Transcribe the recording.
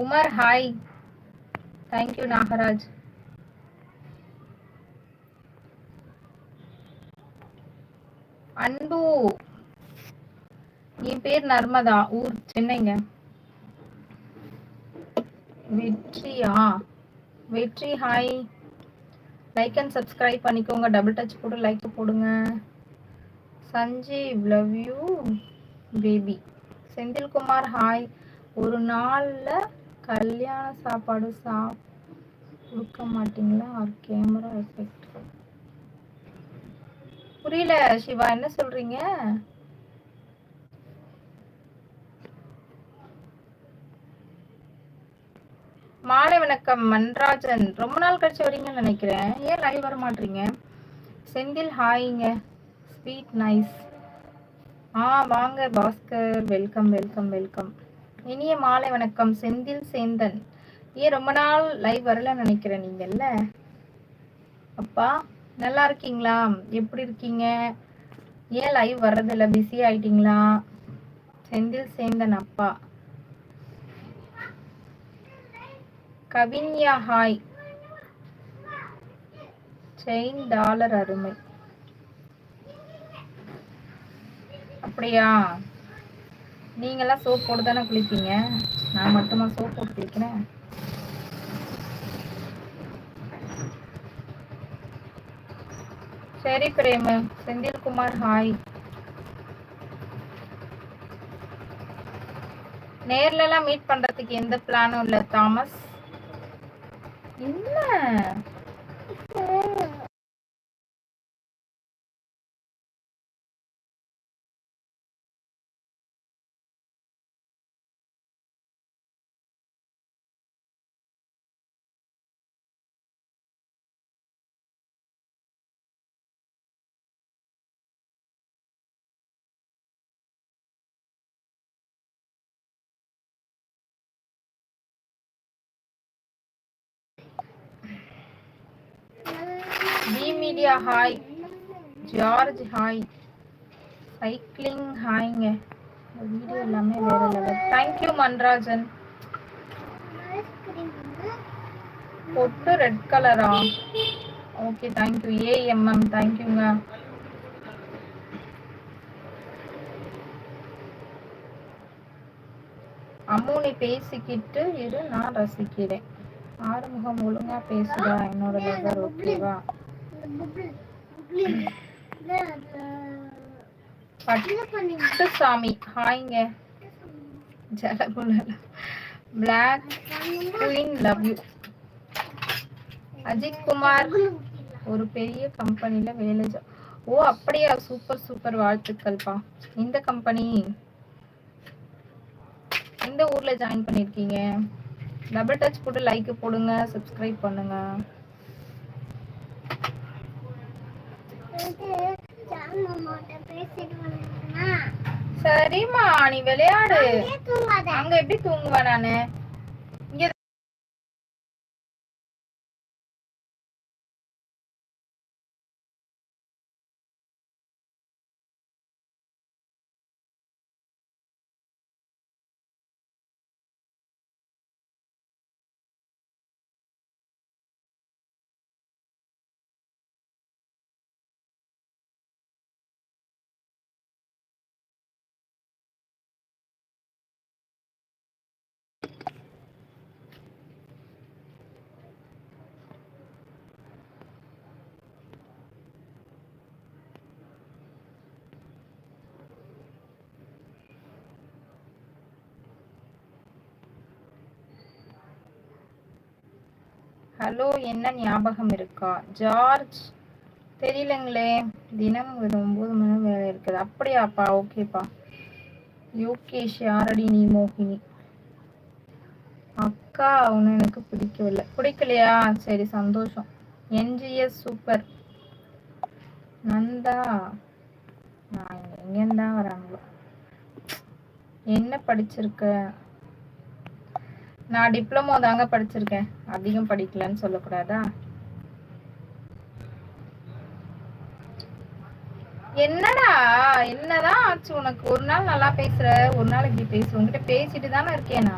Umar hi thank you Nagaraj அன்பு என் பேர் நர்மதா ஊர் சென்னைங்க. வெற்றியா? வெற்றி ஹாய் லைக் அண்ட் சப்ஸ்கிரைப் பண்ணிக்கோங்க. டபுள் டச் போட்டு லைக் போடுங்க. Sanjeev love you baby Senthilkumar hi ஒரு நாளில் கல்யாண சாப்பாடு சாப் கொடுக்க மாட்டீங்களா? கேமரா எஃபெக்ட் புரியல சிவா. என்ன சொல்றீங்க? மாலை வணக்கம் மன்ராஜன். ரொம்ப நாள் கழிச்சு வரீங்கன்னு நினைக்கிறேன். ஏன் லைவ் வர மாட்டீங்க? செந்தில் ஹாய்ங்க. ஸ்வீட் நைஸ் ஆ வாங்க பாஸ்கர். வெல்கம் வெல்கம் வெல்கம் இனிய மாலை வணக்கம். செந்தில் சேந்தன். ஏன் ரொம்ப நாள் லைவ் வரல நினைக்கிறேன் நீங்கல்ல அப்பா நல்லா இருக்கீங்களா? எப்படி இருக்கீங்க? ஏன் லைவ் வர்றதில்ல? பிஸி ஆயிட்டீங்களா? செந்தில் சேந்தன் அப்பா. கவின்யா ஹாய் செயின் டாலர் அருமை. அப்படியா? நீங்கெல்லாம் சோப் போட்டு தானே குளிப்பீங்க? நான் மட்டுமா சோப் போட்டு குளிக்கிறேன்? சரி பிரேமு செந்தில்குமார் ஹாய். நேர்லலாம் மீட் பண்றதுக்கு எந்த பிளானும் இல்லை தாமஸ்? என்ன? டி ஹாய் ஜார்ஜ் ஹாய் சைக்கிளிங் ஹாய்ங்க வீடியோ எல்லாமே வேற லெவல் தேங்க்யூ மன்ராஜன். பொட்டு ரெட் கலரா ஓகே தேங்க்யூ ஏஎம்எம் தேங்க்யூங்க அம்மூனி பேசிக்கிட்டு இரு நான் ரசிக்கிறேன். ஆறுமுகம் ஒழுங்கா பேசுதா என்னோட லவர் ஓகேவா சாமி ஹாய்ங்க. Black queen love you Ajith Kumar ஒரு பெரிய கம்பெனில வேலை ஓ அப்படியா. சூப்பர் சூப்பர் வாழ்த்துக்கள்ப்பா. இந்த கம்பெனி எந்த ஊர்ல ஜாயின் பண்ணிருக்கீங்க. டபுள் டச் போட்டு லைக் போடுங்க சப்ஸ்கிரைப் பண்ணுங்க. சரிம்மா நீ விளையாடு. அங்க எப்படி தூங்குவேன் நானு? ஹலோ என்ன ஞாபகம் இருக்கா? ஜார்ஜ் தெரியலங்களே. தினம் ஒரு ஒம்பது மணி வேலை இருக்குது. அப்படியாப்பா ஓகேப்பா. யோகேஷ் யாரடி நீ மோகினி? அக்கா அவனு எனக்கு பிடிக்கவில்லை. பிடிக்கலையா? சரி சந்தோஷம். NGS super. நந்தா? நான் எங்கேருந்தான் வராங்களோ? என்ன படிச்சிருக்க? நான் டிப்ளமோ தாங்க படிச்சிருக்கேன். அதிகம் படிக்கலன்னு சொல்லக்கூடாதா? என்னடா? என்னதான் ஆச்சு உனக்கு? ஒரு நாள் நல்லா பேசுற ஒரு நாள் இப்படி பேசுற. உங்ககிட்ட பேசிட்டு தானே இருக்கேன்? நான்